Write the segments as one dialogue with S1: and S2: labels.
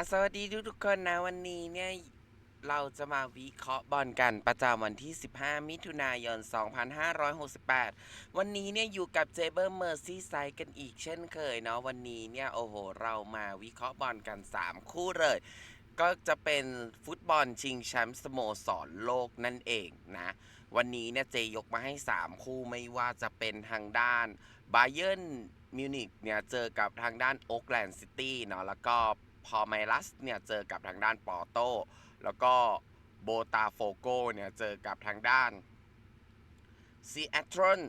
S1: อะสวัสดีทุกทุกๆคนนะวันนี้เนี่ยเราจะมาวิเคราะห์บอลกันประจำวันที่ 15 มิถุนายน 2568 วันนี้เนี่ยอยู่กับเจเบอร์เมอร์ซี่ไซกันอีกเช่นเคยเนาะวันนี้เนี่ยโอ้โห เรามาวิเคราะห์บอลกัน 3 คู่เลย ก็จะเป็นฟุตบอลชิงแชมป์สโมสรโลกนั่นเองนะ วันนี้เนี่ยเจยกมาให้ 3 คู่ไม่ว่าจะเป็นทางด้านบ a เย r n นมิวนิกเนี่ยเจอกับทางด้านโอ๊กแลนด์ซิตี้เนาะแล้วก็ พอไมลัสเนี่ยเจอกับทางด้านปอร์โตแล้วก็โบตาโฟโกเนี่ยเจอกับทางด้านซีแอตรอน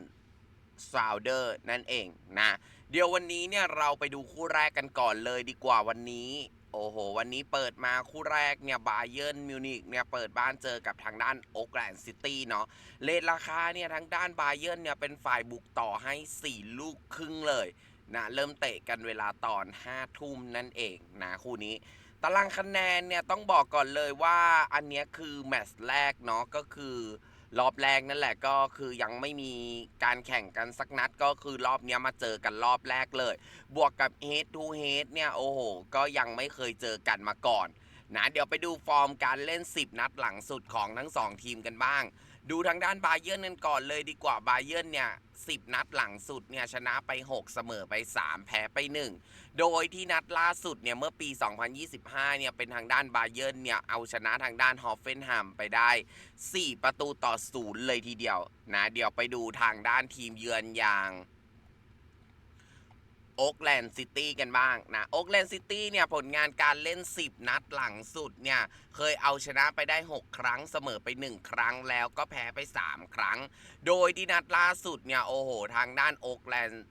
S1: ซาวเดอร์นั่นเองนะ เดี๋ยววันนี้เนี่ยเราไปดูคู่แรกกันก่อนเลยดีกว่าวันนี้ โอ้โห วันนี้เปิดมาคู่แรกเนี่ยบาเยิร์นมิวนิกเนี่ยเปิดบ้านเจอกับทางด้านโอ๊กลนซิตี้เนาะเลทราคาเนี่ยทางด้านบาเยิร์นเนี่ยเป็นฝ่ายบุกต่อให้ 4 ลูกครึ่งเลย นะเริ่มเตะกันเวลาตอน5ทุ่มนั่นเองนะคู่นี้ ตารางคะแนนเนี่ยต้องบอกก่อนเลยว่าอันนี้คือแมตช์แรกเนาะก็คือรอบแรกนั่นแหละก็คือยังไม่มีการแข่งกันสักนัดก็คือรอบเนี้ยมาเจอกันรอบแรกเลย บวกกับ head to head เนี่ยโอ้โห ก็ยังไม่เคยเจอกันมาก่อนนะเดี๋ยวไปดูฟอร์มการเล่น 10 นัดหลังสุดของทั้ง 2 ทีมกันบ้าง ดูทางด้านบาเยิร์นกันก่อนเลยดีกว่าบาเยิร์นเนี่ยสิบนัดหลังสุดเนี่ยชนะไป 6 เสมอไป 3 แพ้ไป 1 โดยที่นัดล่าสุดเนี่ยเมื่อปี 2025 เนี่ยเป็นทางด้านบาเยิร์นเนี่ยเอาชนะทางด้านฮอฟเฟนแฮมไปได้ 4 ประตูต่อศูนย์เลยทีเดียวนะเดี๋ยวไปดูทางด้านทีมเยือนอย่าง โอ๊กแลนด์ซิตี้กันบ้างนะโอ๊กแลนด์ซิตี้เนี่ยผลงานการเล่น 10 นัดหลังสุดเนี่ยเคยเอาชนะไปได้ 6 ครั้งเสมอไป 1 ครั้งแล้วก็แพ้ไป 3 ครั้ง โดยที่นัดล่าสุดเนี่ยโอ้โห ทางด้านโอ๊กแลนด์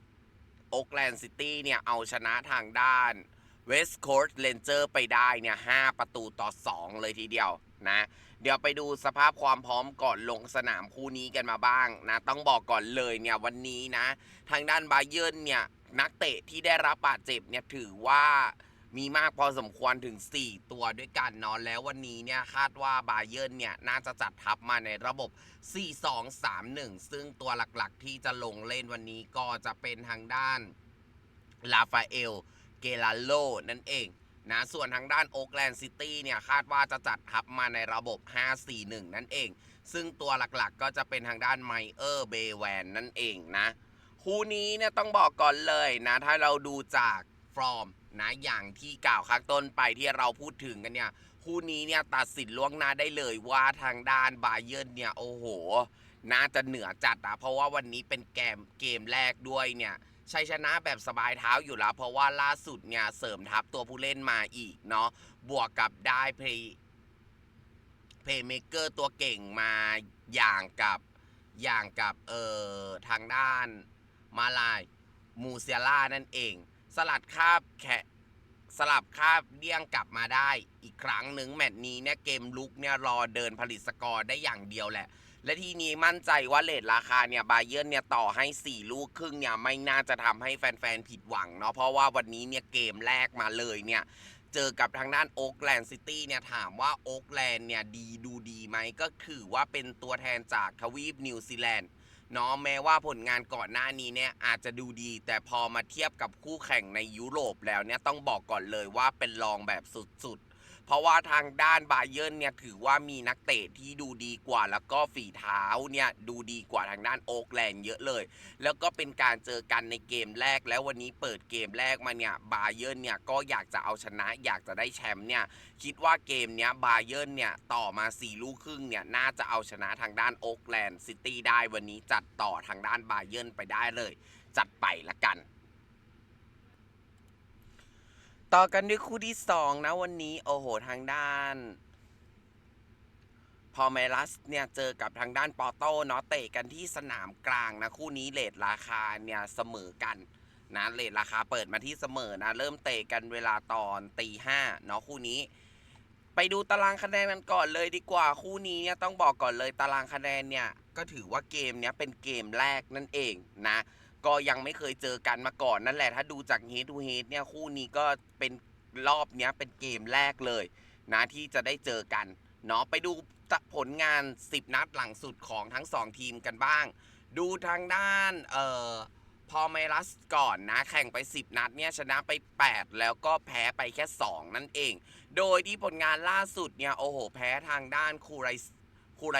S1: โอ๊กแลนด์ซิตี้เนี่ยเอาชนะทางด้านเวสต์โคสต์เ n นเจอร์ไปได้เนี่ย5ประตูต่อ 2 เลยทีเดียวนะเดี๋ยวไปดูสภาพความพร้อมก่อนลงสนามคู่นี้กันมาบ้างนะต้องบอกก่อนเลยเนี่ยวันนี้นะ ทางด้านบาเยิร์นเนี่ย นักเตะที่ได้รับบาดเจ็บเนี่ยถือว่ามีมากพอสมควรถึง 4 ตัวด้วยกันเนาะแล้ววันนี้เนี่ยคาดว่าบาเยิร์นเนี่ยน่าจะจัดทัพมาในระบบ 4-2-3-1 ซึ่งตัวหลักๆที่จะลงเล่นวันนี้ก็จะเป็นทางด้านลาฟาเอล เกลาโลนั่นเองนะส่วนทางด้านโอ๊กแลนด์ซิตี้เนี่ยคาดว่าจะจัดทัพมาในระบบ 5-4-1 นั่นเอง ซึ่งตัวหลักๆก็จะเป็นทางด้านไมเออร์เบแวนนั่นเองนะ คู่นี้เนี่ยต้องบอกก่อนเลยนะถ้าเราดูจากฟอร์มนะอย่างที่กล่าวข้างต้นไปที่เราพูดถึงกันเนี่ยคู่นี้เนี่ยตัดสินล่วงหน้าได้เลยว่าทางด้านบาเยิร์นเนี่ยโอ้โห น่าจะเหนือจัดนะเพราะว่าวันนี้เป็นเกมเกมแรกด้วยเนี่ยชัยชนะแบบสบายเท้าอยู่แล้ว เพราะว่าล่าสุดเนี่ยเสริมทัพตัวผู้เล่นมาอีกเนาะบวกกับได้เพย์เพย์เมเกอร์ตัวเก่งมาอย่างกับอย่างกับเอ่อทางด้าน มาลายมูเซียล่านั่นเอง สลัดคาบแขะสลับคาบเดี่ยงกลับมาได้อีกครั้งหนึ่งแมตช์นี้เนี่ยเกมลุกเนี่ยรอเดินผลิตสกอร์ได้อย่างเดียวแหละ และทีนี้มั่นใจว่าเลทราคาเนี่ยบาเยิร์เนี่ยต่อให้ 4 ลูกครึ่งเนี่ยไม่น่าจะทำให้แฟนๆ ผิดหวังเนาะเพราะว่าวันนี้เนี่ยเกมแรกมาเลยเนี่ยเจอกับทางด้านโอ๊กแลนด์ซิตี้เนี่ยถามว่าโอ๊กแลนด์เนี่ยดีดูดีไหมก็คือว่าเป็นตัวแทนจากทวีปนิวซีแลนด์ เนาะแม้ว่าผลงานก่อนหน้านี้เนี่ยอาจจะดูดี แต่พอมาเทียบกับคู่แข่งในยุโรปแล้วเนี่ยต้องบอกก่อนเลยว่าเป็นรองแบบสุดๆ เพราะว่าทางด้านบาเยิร์นเนี่ยถือว่ามีนักเตะที่ดูดีกว่า แล้วก็ฝีเท้าเนี่ยดูดีกว่าทางด้านโอ๊กแลนด์เยอะเลย แล้วก็เป็นการเจอกันในเกมแรก แล้ววันนี้เปิดเกมแรกมาเนี่ยบาเยิร์นเนี่ยก็อยากจะเอาชนะอยากจะได้แชมป์เนี่ยคิดว่าเกมเนี้ยบาเยิร์นเนี่ยต่อมา4ลูกครึ่งเนี่ยน่าจะเอาชนะทางด้านโอ๊กแลนด์ซิตี้ได้วันนี้จัดต่อทางด้านบาเยิร์นไปได้เลย จัดไปละกัน ต่อกันด้วยคู่ที่2นะวันนี้ โอ้โห ทางด้าน พอเมลัสเนี่ย เจอกับทางด้านปอโต้เนาะเตะกันที่สนามกลางนะ คู่นี้เลทราคาเนี่ย เสมอกันนะเลทราคาเปิดมาที่เสมอนะ เริ่มเตะกันเวลาตอนตีห้าเนาะคู่นี้ ไปดูตารางคะแนนกันก่อนเลยดีกว่าคู่นี้เนี่ยต้องบอกก่อนเลยตารางคะแนนเนี่ยก็ถือว่าเกมเนี้ยเป็นเกมแรกนั่นเองนะ ก็ยังไม่เคยเจอกันมาก่อนนั่นแหละถ้าดูจาก head to head เนี่ยคู่นี้ก็เป็นรอบเนี้ยเป็นเกมแรกเลย นะที่จะได้เจอกันเนาะไปดูผลงาน 10 นัดหลังสุดของทั้ง 2 ทีมกันบ้าง ดูทางด้านเอ่อพอไมรัสก่อนนะ แข่งไป 10 นัดเนี่ยชนะไป 8 แล้วก็แพ้ไปแค่ 2 นั่นเอง โดยที่ผลงานล่าสุดเนี่ย โอ้โห แพ้ทางด้านคูไรคูไร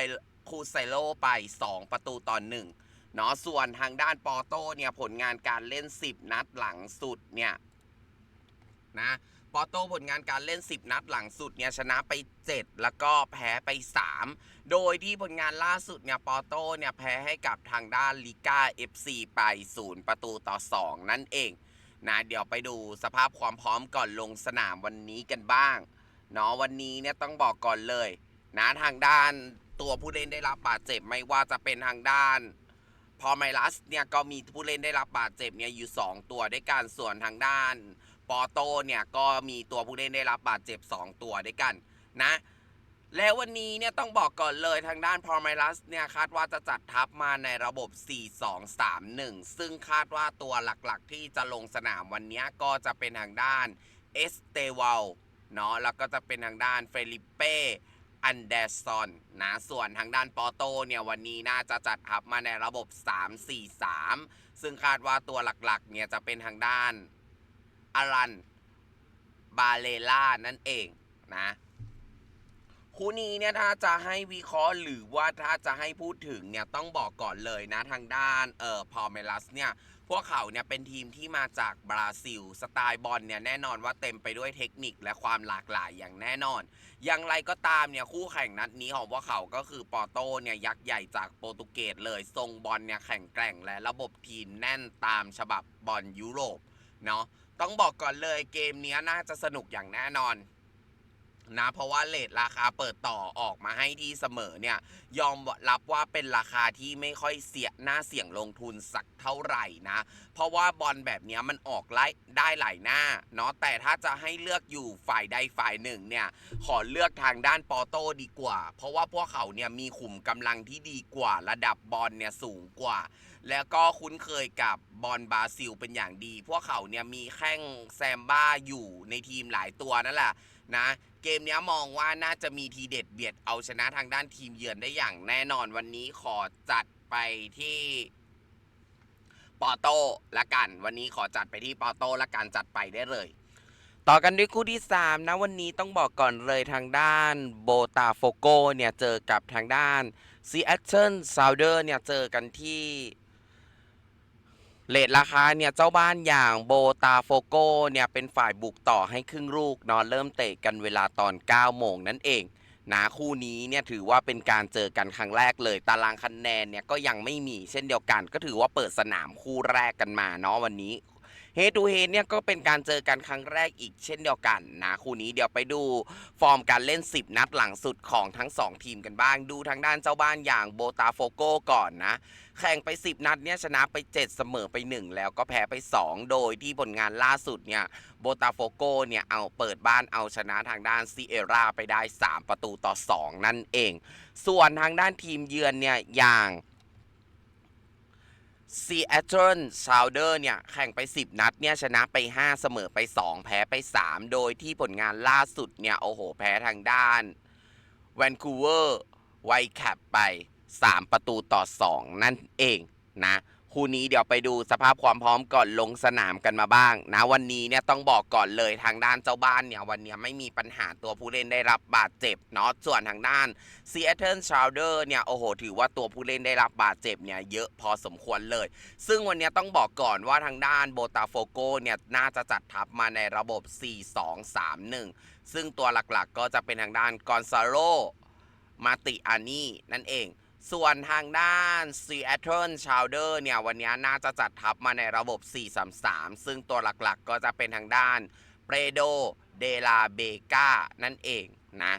S1: คูไซโลไป 2 ประตูต่อหนึ่ง เนาะส่วนทางด้านปอโต้เนี่ยผลงานการเล่น 10 นัดหลังสุดเนี่ยนะปอโต้ผลงานการเล่น 10 นัดหลังสุดเนี่ยชนะไป 7 แล้วก็แพ้ไป 3 โดยที่ผลงานล่าสุดเนี่ยปอโต้เนี่ยแพ้ให้กับทางด้านลิก้า FC ไป 0 ประตูต่อ 2 นั่นเองนะเดี๋ยวไปดูสภาพความพร้อมก่อนลงสนามวันนี้กันบ้างเนาะวันนี้เนี่ยต้องบอกก่อนเลยนะทางด้านตัวผู้เล่นได้รับบาดเจ็บไม่ว่าจะเป็นทางด้าน พอไมลัสเนี่ยก็มีผู้เล่นได้รับบาดเจ็บเนี่ยอยู่ 2 ตัวด้วยกันส่วนทางด้านปอโตเนี่ยก็มีตัวผู้เล่นได้รับบาดเจ็บ 2 ตัวด้วยกันนะแล้ววันนี้เนี่ยต้องบอกก่อนเลยทางด้านพอไมลัสเนี่ยคาดว่าจะจัดทัพมาในระบบ 4-2-3-1 ซึ่งคาดว่าตัวหลักๆ ที่จะลงสนามวันนี้ก็จะเป็นทางด้านเอสเตวาลเนาะแล้วก็จะเป็นทางด้านเฟลิเป้ อันเดอร์ซอนนะส่วนทางด้านปอโตเนี่ยวันนี้น่าจะจัดทัพมาในระบบ 3-4-3 ซึ่งคาดว่าตัวหลักๆเนี่ยจะเป็นทางด้านอารันบาเลล่านั่นเองนะคู่นี้เนี่ยถ้าจะให้วิเคราะห์หรือว่าถ้าจะให้พูดถึงเนี่ยต้องบอกก่อนเลยนะทางด้านเอ่อพอเมลัสเนี่ย วกเขาเนี่ยเป็นทีมที่มาจากบราซิล สไตล์บอลเนี่ยแน่นอนว่าเต็มไปด้วยเทคนิคและความหลากหลายอย่างแน่นอน อย่างไรก็ตามเนี่ยคู่แข่งนัดนี้ของพวกเขาก็คือปอโตเนี่ยยักษ์ใหญ่จากโปรตุเกสเลยทรงบอลเนี่ยแข็งแกร่งและระบบทีมแน่นตามฉบับบอลยุโรปเนาะต้องบอกก่อนเลยเกมเนี้ยน่าจะสนุกอย่างแน่นอน นะเพราะว่าเลทราคาเปิดต่อออกมาให้ที่เสมอเนี่ยยอมรับว่าเป็นราคาที่ไม่ค่อยเสียหน่าเสี่ยงลงทุนสักเท่าไหร่นะ เพราะว่าบอลแบบนี้มันออกไล่ได้หลายหน้าเนาะแต่ถ้าจะให้เลือกอยู่ฝ่ายใดฝ่ายหนึ่งเนี่ยขอเลือกทางด้านปอโต้ดีกว่า เพราะว่าพวกเขาเนี่ยมีขุมกำลังที่ดีกว่าระดับบอลเนี่ยสูงกว่า แล้วก็คุ้นเคยกับบอลบราซิลเป็นอย่างดี พวกเขาเนี่ยมีแข้งแซมบ้าอยู่ในทีมหลายตัวนั่นแหละ นะ เกมนี้มองว่าน่าจะมีทีเด็ดเบียดเอาชนะทางด้านทีมเยือนได้อย่างแน่นอนวันนี้ขอจัดไปที่ปอโต้ละกัน วันนี้ขอจัดไปที่ปอโต้ละกันจัดไปได้เลย ต่อกันด้วยคู่ที่ 3 นะ วันนี้ต้องบอกก่อนเลยทางด้านโบตาโฟโกเนี่ย เจอกับทางด้านซีแอตเทิลซาวเดอร์เนี่ย เจอกันที่ เลทราคาเนี่ยเจ้าบ้านอย่างโบตาโฟโกเนี่ยเป็นฝ่ายบุกต่อให้ครึ่งลูกเนอนเริ่มเตะกันเวลาตอน 9 โมงนั่นเองนะคู่นี้เนี่ยถือว่าเป็นการเจอกันครั้งแรกเลย ตารางคะแนนเนี่ยก็ยังไม่มีเช่นเดียวกัน ก็ถือว่าเปิดสนามคู่แรกกันมาเนาะวันนี้ เฮตูเฮเนี่ยก็เป็นการเจอกันครั้งแรกอีกเช่นเดียวกันนะคู่นี้เดี๋ยวไปดูฟอร์มการเล่น 10 นัดหลังสุดของทั้ง 2 ทีมกันบ้าง ดูทางด้านเจ้าบ้านอย่างโบตาโฟโกก่อนนะ แข่งไป 10 นัดเนี่ยชนะไป 7 เสมอไป 1 แล้วก็แพ้ไป 2 โดยที่ผลงานล่าสุดเนี่ยโบตาโฟโกเนี่ยเอาเปิดบ้านเอาชนะทางด้านซีเอราไปได้ 3 ประตูต่อ 2 นั่นเอง ส่วนทางด้านทีมเยือนเนี่ยอย่าง ซีแอตเทิลซาวเดอร์เนี่ย แข่งไป 10 นัดเนี่ย ชนะไป 5 เสมอไป 2 แพ้ไป 3 โดยที่ผลงานล่าสุดเนี่ย โอ้โห แพ้ทางด้านแวนคูเวอร์ไวแคปไป 3 ประตูต่อ 2 นั่นเองนะ คู่นี้เดี๋ยวไปดูสภาพความพร้อมก่อนลงสนามกันมาบ้าง นะวันนี้เนี่ยต้องบอกก่อนเลยทางด้านเจ้าบ้านเนี่ยวันเนี้ยไม่มีปัญหาตัวผู้เล่นได้รับบาดเจ็บเนาะส่วนทางด้านซีแอตเทิลชาวเดอร์เนี่ยโอ้โหถือว่าตัวผู้เล่นได้รับบาดเจ็บเนี่ยเยอะพอสมควรเลย ซึ่งวันนี้ต้องบอกก่อนว่าทางด้านโบตาโฟโกเนี่ยน่าจะจัดทัพมาในระบบ 4-2-3-1 ซึ่งตัวหลักๆก็จะเป็นทางด้านกอนซาโรมาติอานี่นั่นเอง ส่วนทางด้านซีแอตเทิลชาวเดอร์เนี่ย วันนี้น่าจะจัดทัพมาในระบบ 4-3-3 ซึ่งตัวหลักๆ ก็จะเป็นทางด้านเปรโดเดลาเบกานั่นเองนะ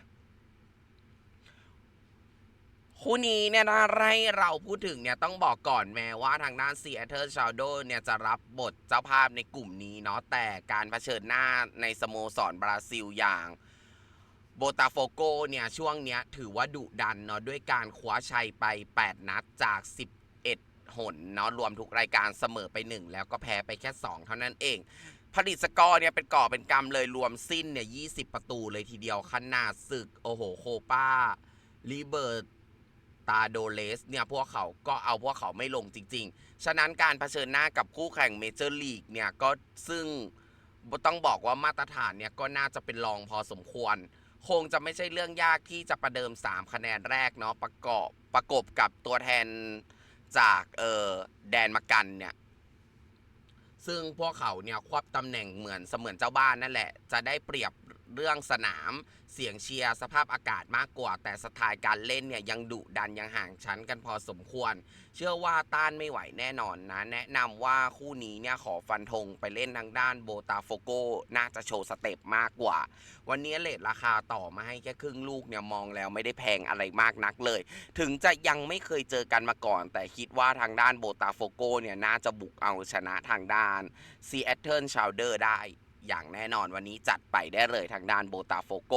S1: คู่นี้เนี่ยนะให้เราพูดถึงเนี่ยต้องบอกก่อนแม้ว่าทางด้าน s ี a t เ l e ชา d โดเนี่ยจะรับบทเจ้าภาพในกลุ่มนี้เนาะแต่การเผชิญหน้าในสโมสรบราซิลอย่าง โบตาโฟโกเนี่ยช่วงเนี้ยถือว่าดุดันเนาะด้วยการคว้าชัยไป 8 นัดจาก 11 หนเนาะรวมทุกรายการเสมอไป 1 แล้วก็แพ้ไปแค่ 2 เท่านั้นเอง ผลิตสกอร์เนี่ยเป็นก่อเป็นกำเลยรวมสิ้นเนี่ย 20 ประตูเลยทีเดียวขนาดศึก โอ้โห โคป้าลีเบิร์ตตาโดเลสเนี่ยพวกเขาก็เอาพวกเขาไม่ลงจริง ๆ ฉะนั้นการเผชิญหน้ากับคู่แข่งเมเจอร์ลีกเนี่ยก็ซึ่งต้องบอกว่ามาตรฐานเนี่ยก็น่าจะเป็นรองพอสมควร คงจะไม่ใช่เรื่องยากที่จะประเดิม 3 คะแนนแรกเนาะประกอบประกบกับตัวแทนจากเออแดนมากันเนี่ยซึ่งพวกเขาเนี่ยควบตำแหน่งเหมือนเสมือนเจ้าบ้านนั่นแหละ จะได้เปรียบ เรื่องสนามเสียงเชียร์สภาพอากาศมากกว่า แต่สไตล์การเล่นเนี่ยยังดุดันยังห่างชั้นกันพอสมควร เชื่อว่าต้านไม่ไหวแน่นอนนะ แนะนำว่าคู่นี้เนี่ยขอฟันธงไปเล่นทางด้านโบตาโฟโกน่าจะโชว์สเต็ปมากกว่า วันนี้เลทราคาต่อมาให้แค่ครึ่งลูกเนี่ยมองแล้วไม่ได้แพงอะไรมากนักเลย ถึงจะยังไม่เคยเจอกันมาก่อน แต่คิดว่าทางด้านโบตาโฟโกเนี่ยน่าจะบุกเอาชนะทางด้านซีแอตเทิลชาวเดอร์ได้ อย่างแน่นอนวันนี้จัดไปได้เลยทางด้านโบตาโฟโก